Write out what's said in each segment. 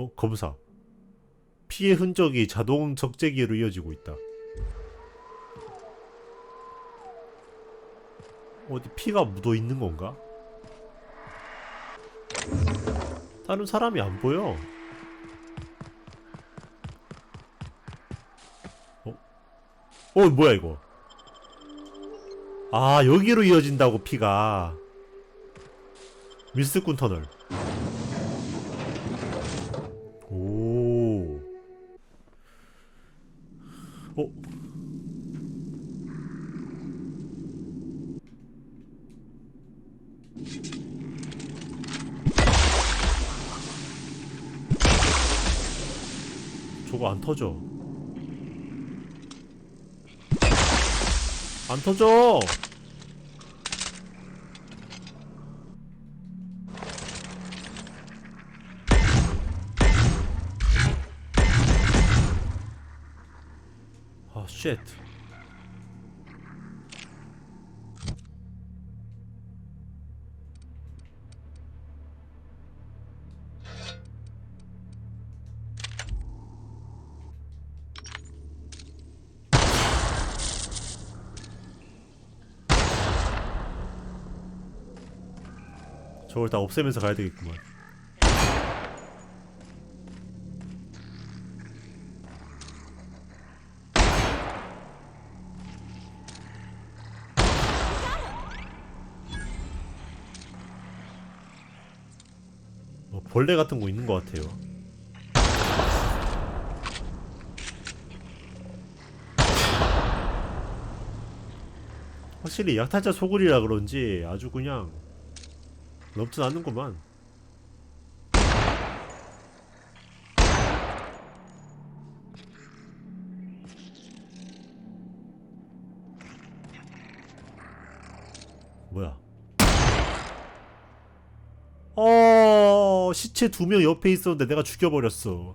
어? 검사 피해 흔적이 자동 적재기로 이어지고 있다 어디 피가 묻어 있는 건가? 다른 사람이 안 보여 어? 어 뭐야 이거 아 여기로 이어진다고 피가 밀스꾼 터널 저거 안 터져. 안 터져! 아, 쉣. 저걸 다 없애면서 가야 되겠구만. 뭐 벌레 같은 거 있는 것 같아요. 확실히 약탈자 소굴이라 그런지 아주 그냥 넘진 않는구만. 뭐야? 어 시체 두 명 옆에 있었는데 내가 죽여버렸어.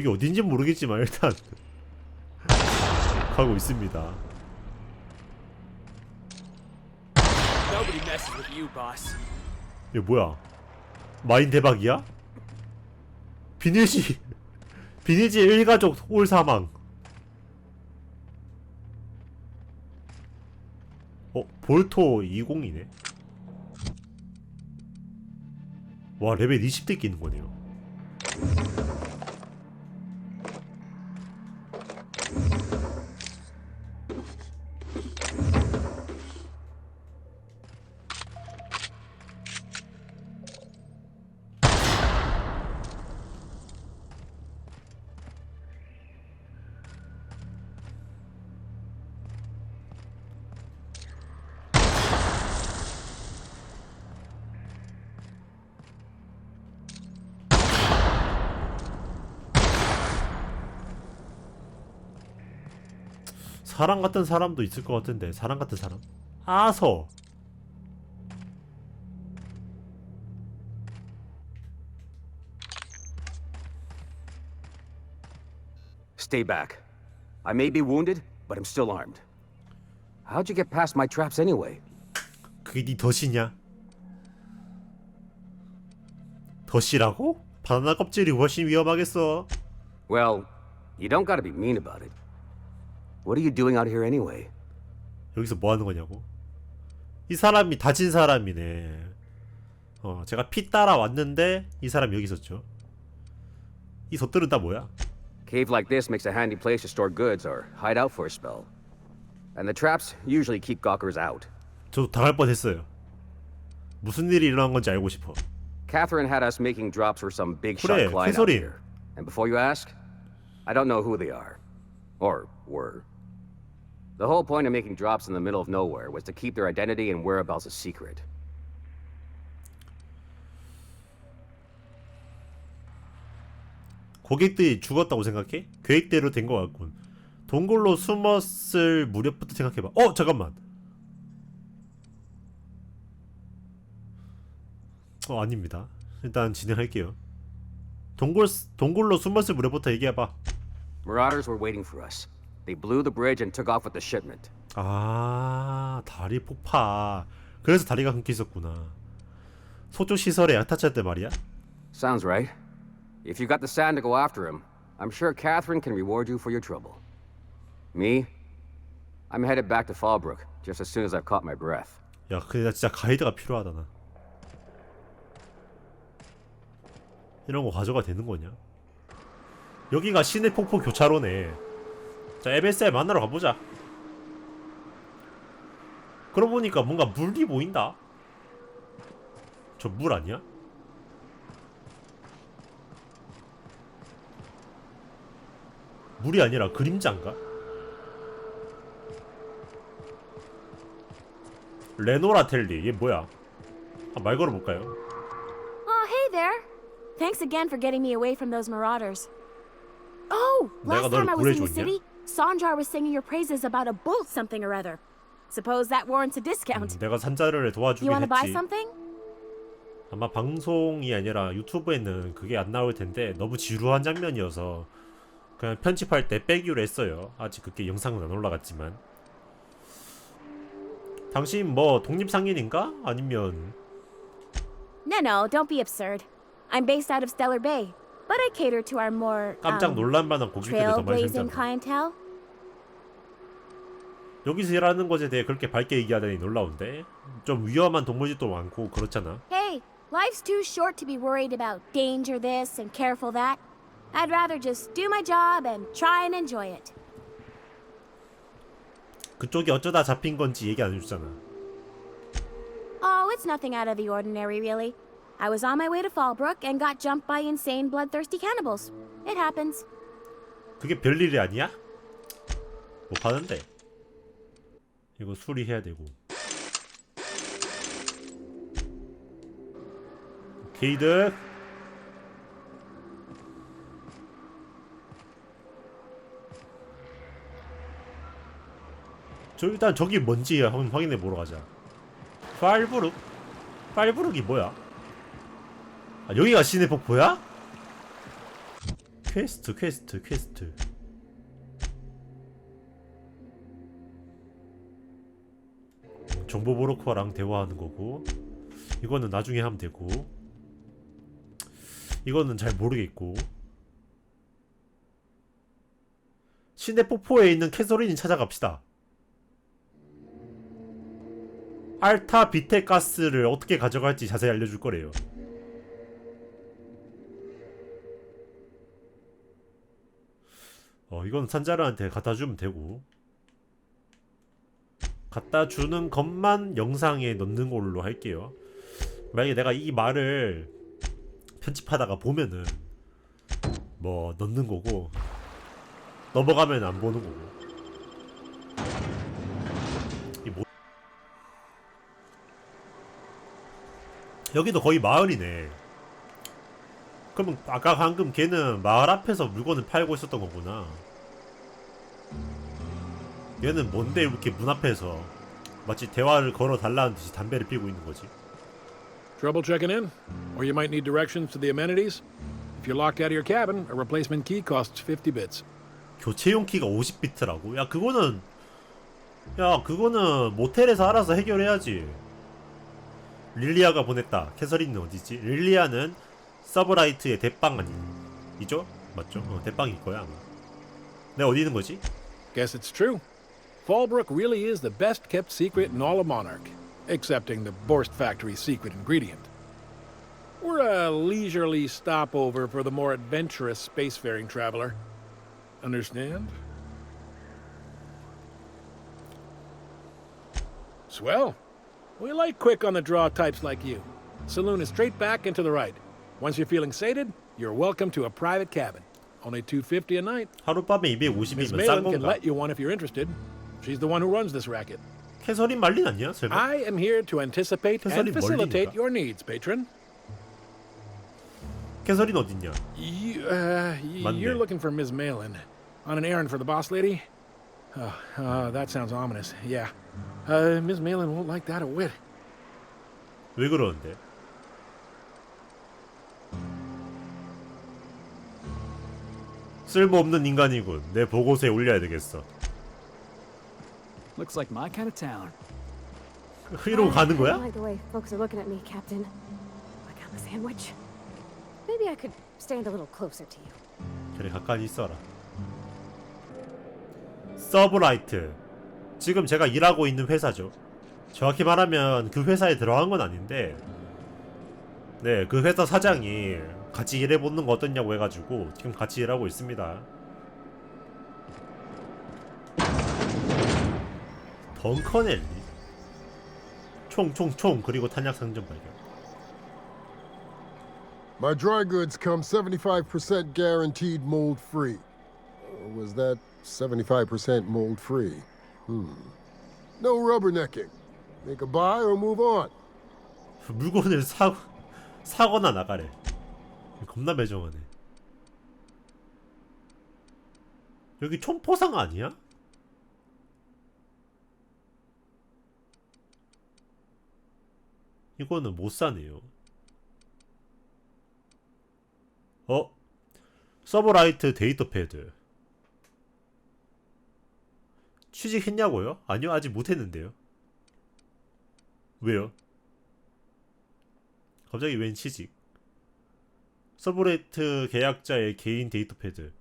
여기 어딘지 모르겠지만 일단 가고 있습니다. 이게 뭐야? 마인 대박이야? 비닐지 비닐지 일가족 올 사망. 어 볼토 20이네. 와 레벨 20대 끼는 거네요. 사람 같은 사람도 있을 것 같은데 사람 같은 사람? 아서 Stay back. I may be wounded, but I'm still armed. How'd you get past my traps anyway? 그게 네 덫이냐? 덫이라고? 바나나 껍질이 훨씬 위험하겠어. Well, you don't gotta be mean about it. What are you doing out here anyway? 여기서 뭐 하는 거냐고? 이 사람이 다친 사람이네. 어, 제가 피 따라 왔는데 이 사람이 여기 있었죠. 이 덫들은 다 뭐야? Cave like this makes a handy place to store goods or hide out for a spell. And the traps usually keep gawkers out. 저도 당할 뻔했어요. 무슨 일이 일어난 건지 알고 싶어. Catherine had us making drops for some big shot 그래, client out 개소리. here. And before you ask, I don't know who they are. Or were. The whole point of making drops in the middle of nowhere was to keep their identity and whereabouts a secret. 고객들이 죽었다고 생각해? 계획대로 된 것 같군. 동굴로 숨었을 무렵부터 생각해봐. 어 잠깐만. 어 아닙니다. 일단 진행할게요. 동굴 동굴로 숨었을 무렵부터 얘기해봐. Marauders were waiting for us. They blew the bridge and took off with the shipment. 아 다리 폭파. 그래서 다리가 끊겨 있었구나. 소조 시설에 약탈자들 말이야. Sounds right. If you got the sand to go after him, I'm sure Catherine can reward you for your trouble. Me? I'm headed back to Fallbrook just as soon as I've caught my breath. 야, 근데 나 진짜 가이드가 필요하다 나. 이런 거 가져가 되는 거냐? 여기가 시내 폭포 교차로네. 자, 에베스에 만나러 가보자. 그러고 보니까 뭔가 물이 보인다. 저 물 아니야? 물이 아니라 그림자인가? 레노라 텔리 얘 뭐야? 아, 말 걸어볼까요? Oh, hey there. Thanks again for getting me away from those marauders. Oh, last 널 time I was in the city, Sanjar was singing your praises about a bolt something or other. Suppose that warrants a discount. 내가 산자를 you 도와주긴 want to buy 했지. something? 아마 방송이 아니라 유튜브에는 그게 안 나올 텐데 너무 지루한 장면이어서 그냥 편집할 때 빼기로 했어요. 아직 그게 영상은 안 올라갔지만. 당신 뭐 독립상인인가? 아니면 No, no, don't be absurd. I'm based out of Stellar Bay, but I cater to our more 깜짝 um, 놀랄 만한 고객들을 더 많이 trailblazing 생겼나? clientele. 여기서 일하는 것에 대해 그렇게 밝게 얘기하다니 놀라운데 좀 위험한 동물집도 많고 그렇잖아. Hey, life's too short to be worried about danger this and careful that. I'd rather just do my job and try and enjoy it. 그쪽이 어쩌다 잡힌 건지 얘기 안 해주잖아. Oh, it's nothing out of the ordinary, really. I was on my way to Fallbrook and got jumped by insane, bloodthirsty cannibals. It happens. 그게 별일이 아니야? 못 파는데. 이거 수리해야 되고. 게이드. 저 일단 저기 뭔지 한번 확인해 보러 가자. 팔부룩? 팔부룩이 뭐야? 아, 여기가 시내 폭포야? 퀘스트 퀘스트 퀘스트 정보 브로커랑 대화하는 거고 이거는 나중에 하면 되고 이거는 잘 모르겠고. 시내 폭포에 있는 캐서린이 찾아갑시다. 알타 비테 가스를 어떻게 가져갈지 자세히 알려줄 거래요. 어 이건 산자르한테 갖다 주면 되고 갖다 주는 것만 영상에 넣는 걸로 할게요. 만약에 내가 이 말을 편집하다가 보면은 뭐 넣는 거고 넘어가면 안 보는 거고. 이 뭐... 여기도 거의 마을이네. 그러면 아까 방금 걔는 마을 앞에서 물건을 팔고 있었던 거구나. 얘는 뭔데 이렇게 문 앞에서 마치 대화를 걸어 달라는 듯이 담배를 피우고 있는 거지. Trouble checking in? Or you might need directions to the amenities? If you're locked out of your cabin, a replacement key costs 50 bits. 교체용 키가 50비트라고? 야 그거는 야 그거는 모텔에서 알아서 해결해야지. 릴리아가 보냈다. 캐서린은 어디지? 릴리아는 서브라이트의 대빵 아니? 이죠? 맞죠? 어, 대빵일 거야 아마. 내가 어디 있는 거지? Guess it's true. Fallbrook really is the best kept secret in all of Monarch, excepting the Borst Factory's secret ingredient. We're a leisurely stopover for the more adventurous spacefaring traveler. Understand? Swell. We like quick on the draw types like you. Saloon is straight back and to the right. Once you're feeling sated, you're welcome to a private cabin. Only 250 a night. 하룻밤에 Miss 250이면 싼 Malin can 건가? let you one if you're interested. She's the one who runs this racket. 캐서린 말린 아니야? 설마? I am here to anticipate 캐서린 and facilitate 멀리니까. your needs, patron. 캐서린 어딨냐? You, uh, y- Monday. you're looking for Ms. Malin. On an errand for the boss lady? Oh, uh, that sounds ominous. Yeah. Uh, Ms. Malin won't like that a whit. 왜 그러는데? 쓸모없는 인간이군. 내 보고서에 올려야 되겠어. Looks like my kind of town. 이러고 가는 I don't 거야? like the way folks are looking at me, Captain. Like I'm a sandwich. Maybe I could stand a little closer to you. 그래 가까이 있어라. 서브라이트. 지금 제가 일하고 있는 회사죠. 정확히 말하면 그 회사에 들어간 건 아닌데, 네, 그 회사 사장이 같이 일해보는 거 어떻냐고 해가지고 지금 같이 일하고 있습니다. 덩커넬리. 총, 총, 총, 그리고 탄약 상점 발견. My dry goods come 75% guaranteed mold free. Was that 75% mold free? Hmm. No rubbernecking. Make a buy or move on. 물건을 사 사거나 나가래. 겁나 매정하네. 여기 총포상 아니야? 이거는 못 사네요. 어? 서버라이트 데이터 패드. 취직했냐고요? 아니요, 아직 못했는데요. 왜요? 갑자기 웬 취직? 서브라이트 계약자의 개인 데이터 패드.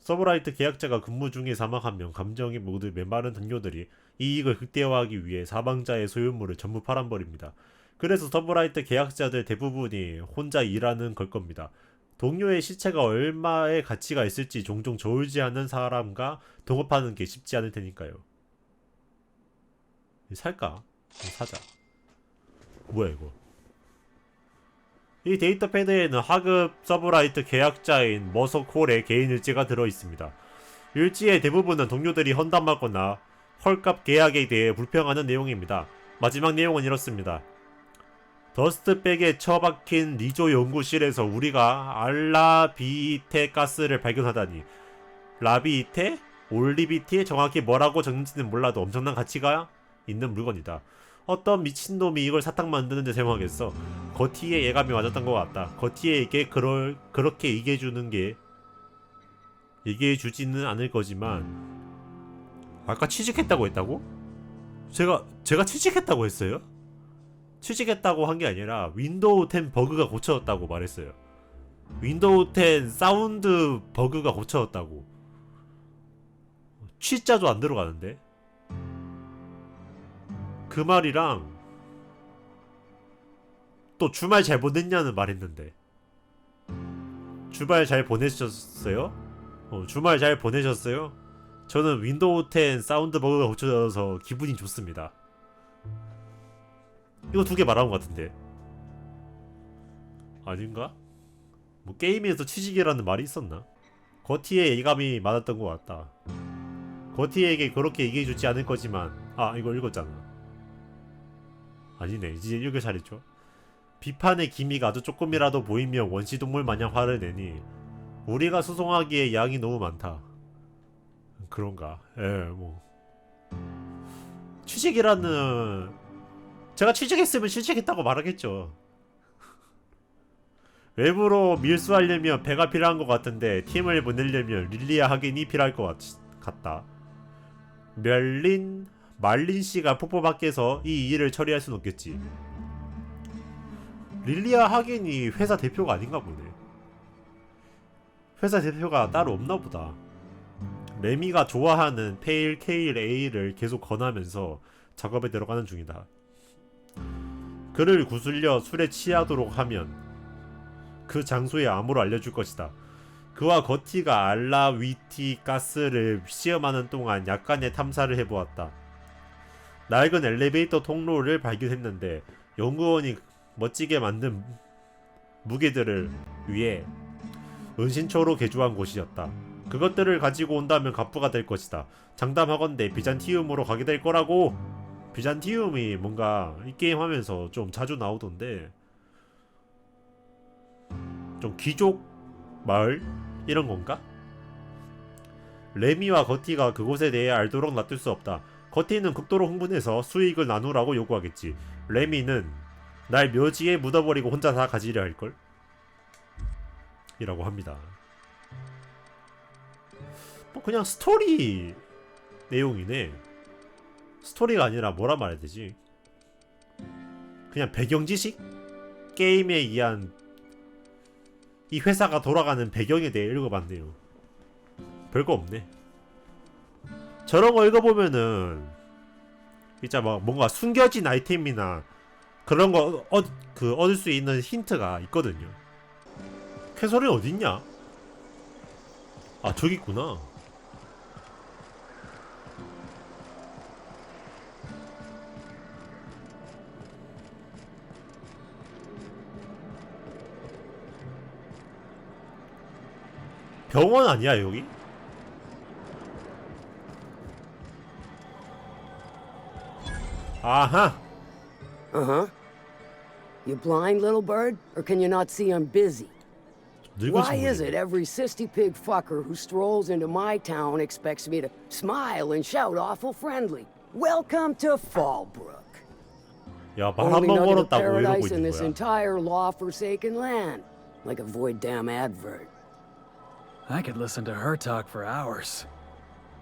서브라이트 계약자가 근무 중에 사망한 명, 감정이 모두 메마른 동료들이 이익을 극대화하기 위해 사망자의 소유물을 전부 팔아버립니다. 그래서 서브라이트 계약자들 대부분이 혼자 일하는 걸 겁니다. 동료의 시체가 얼마의 가치가 있을지 종종 저울지하는 사람과 동업하는 게 쉽지 않을 테니까요. 살까? 사자. 뭐야 이거? 이 데이터 패드에는 하급 서브라이트 계약자인 머서콜의 개인 일지가 들어 있습니다. 일지의 대부분은 동료들이 헌담하거나 헐값 계약에 대해 불평하는 내용입니다. 마지막 내용은 이렇습니다. 더스트백에 처박힌 리조 연구실에서 우리가 알라비테 가스를 발견하다니 라비테? 올리비티? 정확히 뭐라고 적는지는 몰라도 엄청난 가치가 있는 물건이다. 어떤 미친놈이 이걸 사탕 만드는데 사용하겠어. 거티에 예감이 맞았던 것 같다. 거티에게 그럴 그렇게 얘기해주는 게 얘기해주지는 않을 거지만 아까 취직했다고 했다고? 제가 제가 취직했다고 했어요? 취직했다고 한 게 아니라 윈도우 10 버그가 고쳐졌다고 말했어요. 윈도우 10 사운드 버그가 고쳐졌다고. 취자도 안 들어가는데. 그 말이랑 또 주말 잘 보냈냐는 말했는데 주말 잘 보내셨어요? 어, 주말 잘 보내셨어요? 저는 윈도우 10 사운드 버그가 고쳐져서 기분이 좋습니다. 이거 두 개 말한 것 같은데 아닌가? 뭐 게임에서 취직이라는 말이 있었나? 거티에 예감이 많았던 것 같다. 거티에게 그렇게 얘기해주지 않을 거지만 아 이거 읽었잖아. 아니네 이제 읽을 차례죠. 비판의 기미가 아주 조금이라도 보이며 원시동물 마냥 화를 내니 우리가 수송하기에 양이 너무 많다. 그런가? 예, 뭐 취직이라는 제가 취직했으면 취직했다고 말하겠죠. 외부로 밀수하려면 배가 필요한 것 같은데 팀을 보내려면 릴리아 하긴이 필요할 것 같, 같다. 멸린 말린 씨가 폭포 밖에서 이 일을 처리할 순 없겠지. 릴리아 하긴이 회사 대표가 아닌가 보네. 회사 대표가 따로 없나 보다. 레미가 좋아하는 페일 케일 A를 계속 권하면서 작업에 들어가는 중이다. 그를 구슬려 술에 취하도록 하면 그 장소의 암호를 알려줄 것이다. 그와 거티가 알라위티 가스를 시험하는 동안 약간의 탐사를 해보았다. 낡은 엘리베이터 통로를 발견했는데 연구원이 멋지게 만든 무기들을 위해 은신처로 개조한 곳이었다. 그것들을 가지고 온다면 갑부가 될 것이다. 장담하건대 비잔티움으로 가게 될 거라고. 비잔티움이 뭔가 이 게임 하면서 좀 자주 나오던데 좀 귀족 마을 이런 건가? 레미와 거티가 그곳에 대해 알도록 놔둘 수 없다. 거티는 극도로 흥분해서 수익을 나누라고 요구하겠지. 레미는 날 묘지에 묻어버리고 혼자 다 가지려 할걸? 이라고 합니다. 뭐 그냥 스토리 내용이네. 스토리가 아니라 뭐라 말해야 되지? 그냥 배경 지식? 게임에 의한 이 회사가 돌아가는 배경에 대해 읽어봤네요. 별거 없네. 저런 거 읽어보면은 진짜 막 뭔가 숨겨진 아이템이나 그런 거 얻, 그 얻을 수 있는 힌트가 있거든요. 캐서린 어딨냐? 아 저기 있구나. 병원 아니야 여기? 아하 Uh huh. You blind, little bird? Or can you not see I'm busy? 늙은 Why is 친구네. it every sissy pig fucker who strolls into my town expects me to smile and shout awful friendly? Welcome to Fallbrook. 야말 한 Only 번 nugget of 걸었다고 이러고 paradise in 있는 this 거야. entire law-forsaken land. Like a void damn advert. I could listen to her talk for hours.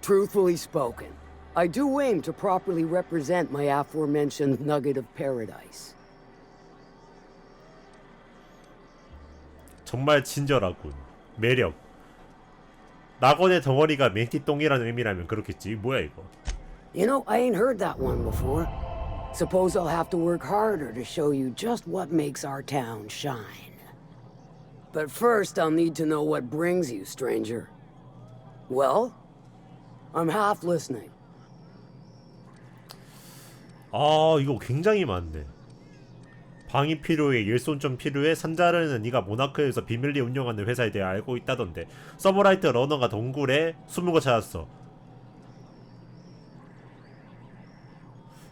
Truthfully spoken, I do aim to properly represent my aforementioned nugget of paradise. 정말 친절하군. 매력. 낙원의 덩어리가 맹티똥이라는 의미라면 그렇겠지. 뭐야 이거? You know, I ain't heard that one before. Suppose I'll have to work harder to show you just what makes our town shine. But first, I'll need to know what brings you, stranger. Well, I'm half listening. 아 이거 굉장히 많네. 방이 필요해, 일손 좀 필요해. 산자르는 네가 모나크에서 비밀리 운영하는 회사에 대해 알고 있다던데. 서브라이트 러너가 동굴에 숨은 거 찾았어.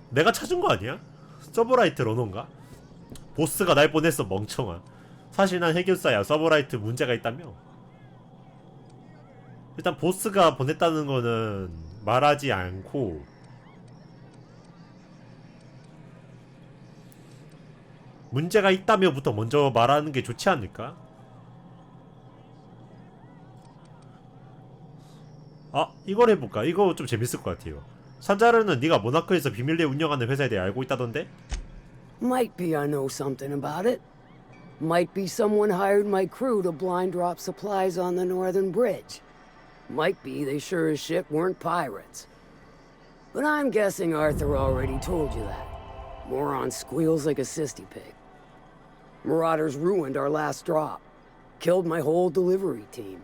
내가 찾은 거 아니야? 서브라이트 러너인가? 보스가 날 보냈어 멍청아. 사실 난 해결사야. 서브라이트 문제가 있다며. 일단 보스가 보냈다는 거는 말하지 않고 문제가 있다며부터 먼저 말하는 게 좋지 않을까? 아 이걸 해볼까? 이거 좀 재밌을 것 같아요. 산자르는 네가 모나코에서 비밀리에 운영하는 회사에 대해 알고 있다던데? Might be I know something about it. Might be someone hired my crew to blind drop supplies on the northern bridge. Might be they sure as shit weren't pirates. But I'm guessing Arthur already told you that. Moron squeals like a sissy pig. Marauders ruined our last drop. Killed my whole delivery team.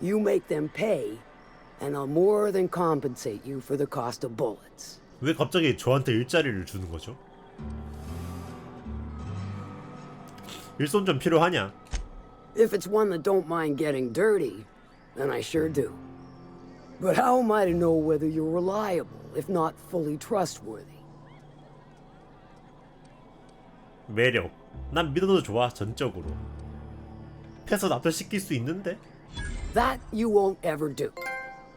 You make them pay, and I'll more than compensate you for the cost of bullets. 왜 갑자기 저한테 일자리를 주는 거죠? 일손 좀 필요하냐? If it's one that don't mind getting dirty, then I sure do. But how am I to know whether you're reliable, if not fully trustworthy? 매력. 난 믿어도 좋아 전적으로. 패서 납득시킬 수 있는데? That you won't ever do.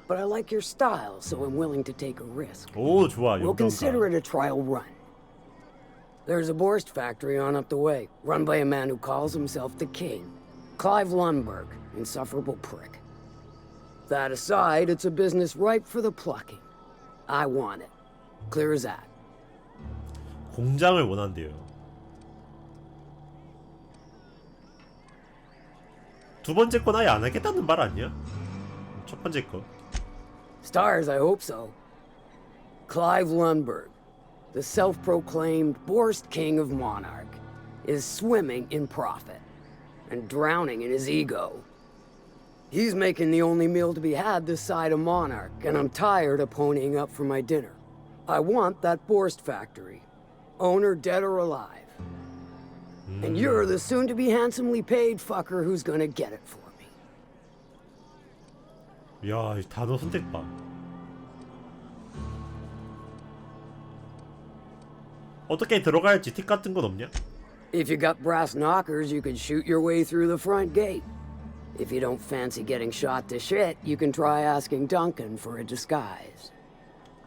But I like your style, so I'm willing to take a risk. 오 좋아 We'll consider 용감가. it a trial run. There's a Borst factory on up the way, run by a man who calls himself the King. Clive Lundberg, insufferable prick. That aside, it's a business ripe for the plucking. I want it. Clear as that. 공장을 원한대요. 두 번째 건 아예 안 하겠다는 말 아니야? 첫 번째 거. Stars, I hope so. Clive Lundberg, the self proclaimed Borst King of Monarch, is swimming in profit and drowning in his ego. He's making the only meal to be had this side of Monarch, and I'm tired of ponying up for my dinner. I want that Borst factory, owner dead or alive. And you're the soon to be handsomely paid fucker who's gonna get it for me. 야, 이 단어 선택 봐. 어떻게 들어갈지 팁 같은 건 없냐? If you got brass knockers, you could shoot your way through the front gate. If you don't fancy getting shot to shit, you can try asking Duncan for a disguise.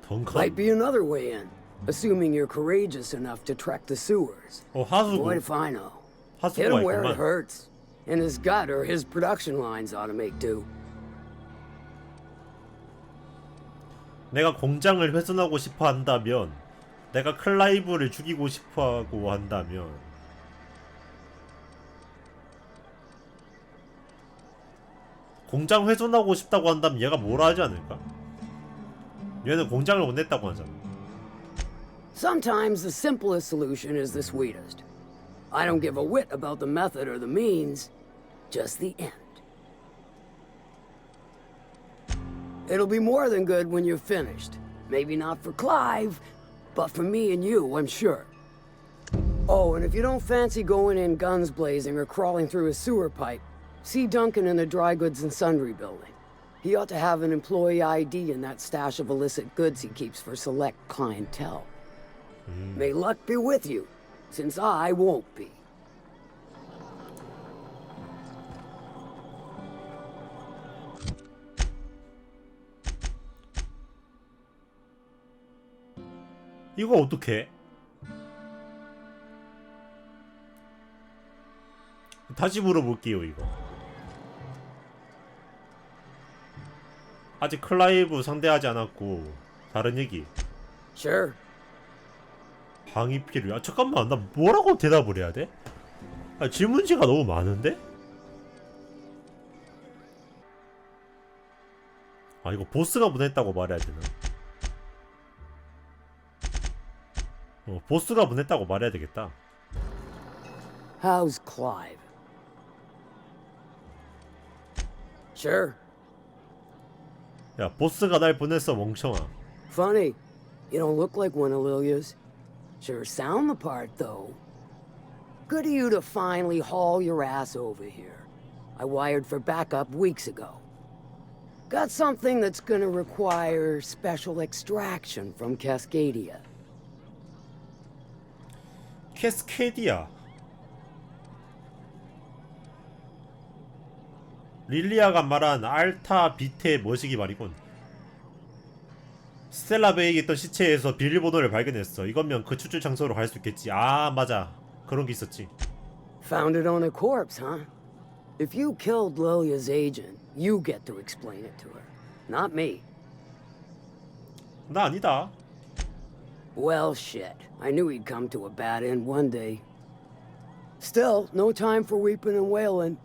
덩컨? Might be another way in, assuming you're courageous enough to trek the sewers. 어, 하수구. What if I know? Hit 하수구가 him where it 있구만. hurts. And his gut or his production lines ought to make do. 내가 공장을 훼손하고 싶어 한다면 내가 클라이브를 죽이고 싶어 하고 한다면 공장 훼손하고 싶다고 한다면 얘가 뭐라 하지 않을까? 얘는 공장을 보냈다고 하잖아 Sometimes the simplest solution is the sweetest. I don't give a whit about the method or the means, just the end. It'll be more than good when you're finished. Maybe not for Clive, but for me and you, I'm sure. Oh, and if you don't fancy going in guns blazing or crawling through a sewer pipe, see Duncan in the dry goods and sundry building. He ought to have an employee ID in that stash of illicit goods he keeps for select clientele. Hmm. May luck be with you, since I won't be. 이거 어떡해? 다시 물어볼게요 이거 아직 클라이브 상대하지 않았고 다른 얘기 Sure. 방위 필요. 야 잠깐만 나 뭐라고 대답을 해야 돼? 아, 질문지가 너무 많은데? 아 이거 보스가 보냈다고 말해야 되나? 보스가 보냈다고 말해야 되겠다. How's Clive? Sure. 야 보스가 날 보냈어 멍청아. Funny. You don't look like one of Lilia's. Sure sound the part, though. Good of you to finally haul your ass over here. I wired for backup weeks ago. Got something that's gonna require special extraction from Cascadia. 캐스케디아. 릴리아가 말한 알타 비테 머시기 말이군. 스텔라 베이에 있던 시체에서 비밀번호를 발견했어. 이거면 그 추출 장소로 갈 수 있겠지. 아 맞아. 그런 게 있었지. Found it on a corpse, huh? If you killed Lilia's agent, you get to explain it to her. Not me. 나 아니다. Well, shit. I knew he'd come to a bad end one day. Still, no time for weeping and wailing.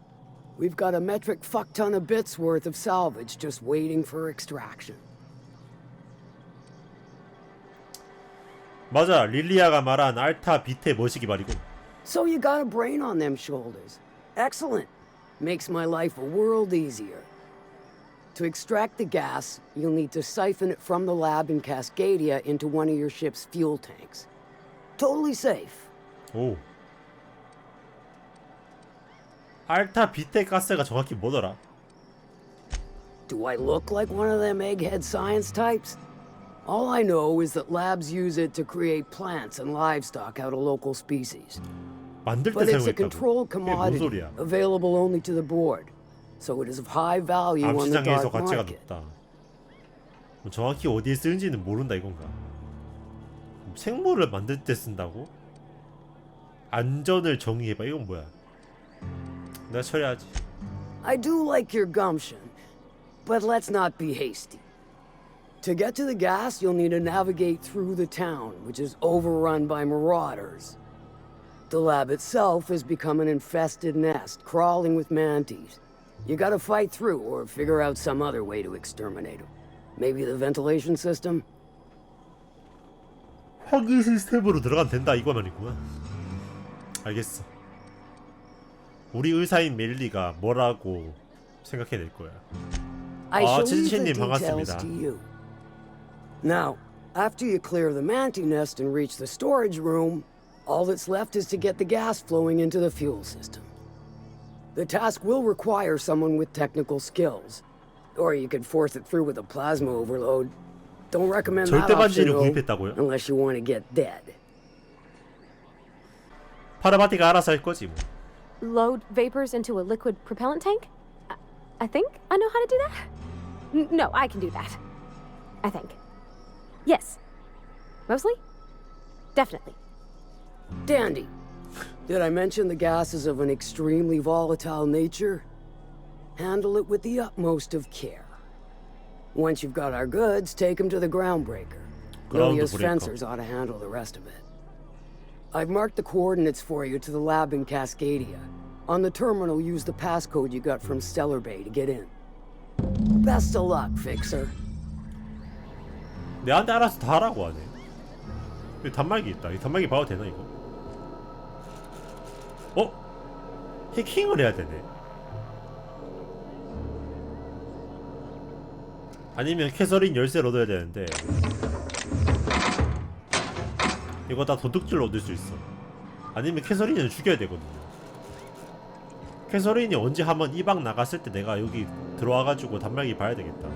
We've got a metric fuck ton of bits worth of salvage just waiting for extraction. 맞아. 릴리아가 말한 알타 비테 머시기 말이군. So you got a brain on them shoulders. Excellent. Makes my life a world easier. To extract the gas, you'll need to siphon it from the lab in Cascadia into one of your ship's fuel tanks. Totally safe. 오. 알타 비테 가스가 정확히 뭐더라? Do I look like one of them egghead science types? All I know is that labs use it to create plants and livestock out of local species. 만들 때 But it's a 사용했다고. controlled 그게 뭔 commodity, 소리야? available only to the board. So it is of high value on the 암시장에서 dark 가치가 market. 높다. 뭐 정확히 어디에 쓰는지는 모른다 이건가? 생물을 만들 때 쓴다고? 안전을 정의해봐. 이건 뭐야? 내가 처리하지. I do like your gumption, but let's not be hasty. To get to the gas, you'll need to navigate through the town, which is overrun by marauders. The lab itself has become an infested nest, crawling with mantis. You gotta fight through or figure out some other way to exterminate them. Maybe the ventilation system? 화기 시스템으로 들어가면 된다 이거 말이구만. 알겠어. 우리 의사인 멜리가 뭐라고 생각해낼 거야. I 아, shall leave the 치즈님 details 반갑습니다. to you. Now, after you clear the manti nest and reach the storage room, All that's left is to get the gas flowing into the fuel system. The task will require someone with technical skills. Or you could force it through with a plasma overload. Don't recommend that 절대 option, 반지를 though, 구입했다고요? unless you want to get dead. 파라바티가 알아서 할 거지 뭐. Load vapors into a liquid propellant tank? I, I think I know how to do that. N- no, I can do that. I think. Yes. Mostly? Definitely. Dandy. Did I mention the gas is of an extremely volatile nature? Handle it with the utmost of care. Once you've got our goods, take them to the groundbreaker. Lilia's Groundbreaker. fencers ought to handle the rest of it. I've marked the coordinates for you to the lab in Cascadia. On the terminal, use the passcode you got from Stellar Bay to get in. Best of luck, Fixer. 내한테 알아서 다 하라고 하네. 여기 단말기 있다. 이 단말기 봐도 되나 이거? 어? 해킹을 해야 되네. 아니면 캐서린 열쇠를 얻어야 되는데 이거 다 도둑질로 얻을 수 있어. 아니면 캐서린을 죽여야 되거든요. 캐서린이 언제 한번 이 방 나갔을 때 내가 여기 들어와가지고 단말기 봐야 되겠다.